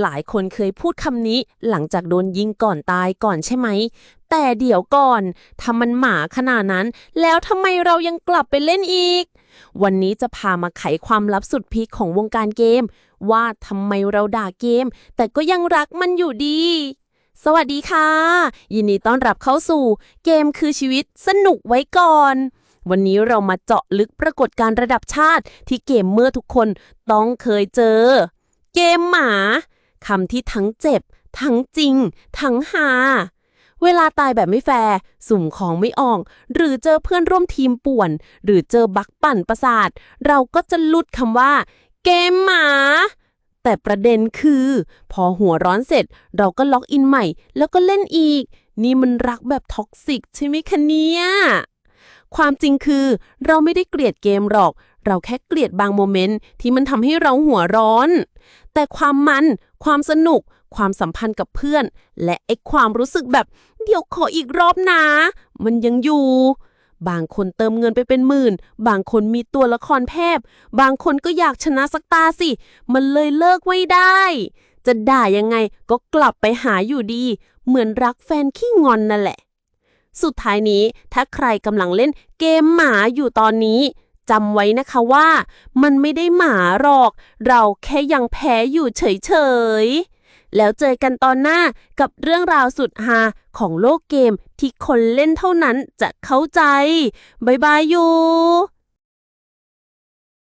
หลายคนเคยพูดคำนี้หลังจากโดนยิงก่อนตายก่อนใช่ไหม แต่เดี๋ยวก่อนถ้ามันหมาขนาดนั้น แล้วทำไมเรายังกลับไปเล่นอีก วันนี้จะพามาไขความลับสุดพีคของวงการเกม ว่าทำไมเราด่าเกม แต่ก็ยังรักมันอยู่ดี สวัสดีค่ะ ยินดีต้อนรับเข้าสู่ เกมคือชีวิตสนุกไว้ก่อนวันนี้เรามาเจาะลึกปรากฏการณ์ระดับชาติที่เกมเมื่อทุกคนต้องเคยเจอ เกมหมา คำที่ทั้งเจ็บ ทั้งจริง ทั้งหา เวลาตายแบบไม่แฟร์สุ่มของไม่ออก หรือเจอเพื่อนร่วมทีมป่วน หรือเจอบักปั่นประสาท เราก็จะลุดคำว่า เกมหมาแต่ประเด็นคือ พอหัวร้อนเสร็จ เราก็ล็อกอินใหม่ แล้วก็เล่นอีก นี่มันรักแบบท็อกซิกใช่ไหมคะเนี่ย ความจริงคือ เราไม่ได้เกลียดเกมหรอก เราแค่เกลียดบางโมเมนต์ที่มันทำให้เราหัวร้อน แต่ความมัน ความสนุก ความสัมพันธ์กับเพื่อน และไอ้ความรู้สึกแบบ เดี๋ยวขออีกรอบนะ มันยังอยู่ บางคนเติมเงินไปเป็นหมื่น บางคนมีตัวละครแพบ บางคนก็อยากชนะสักตาสิ มันเลยเลิกไม่ได้ จะด่ายังไงก็กลับไปหาอยู่ดี เหมือนรักแฟนขี้งอนนั่นแหละ สุดท้ายนี้ถ้าใครกำลังเล่นเกมหมาอยู่ตอนนี้จำไว้นะคะว่า มันไม่ได้หมาหรอก เราแค่ยังแพ้อยู่เฉยๆ แล้วเจอกันตอนหน้ากับเรื่องราวสุดฮาของโลกเกมที่คนเล่นเท่านั้นจะเข้าใจ บ๊ายบายอยู่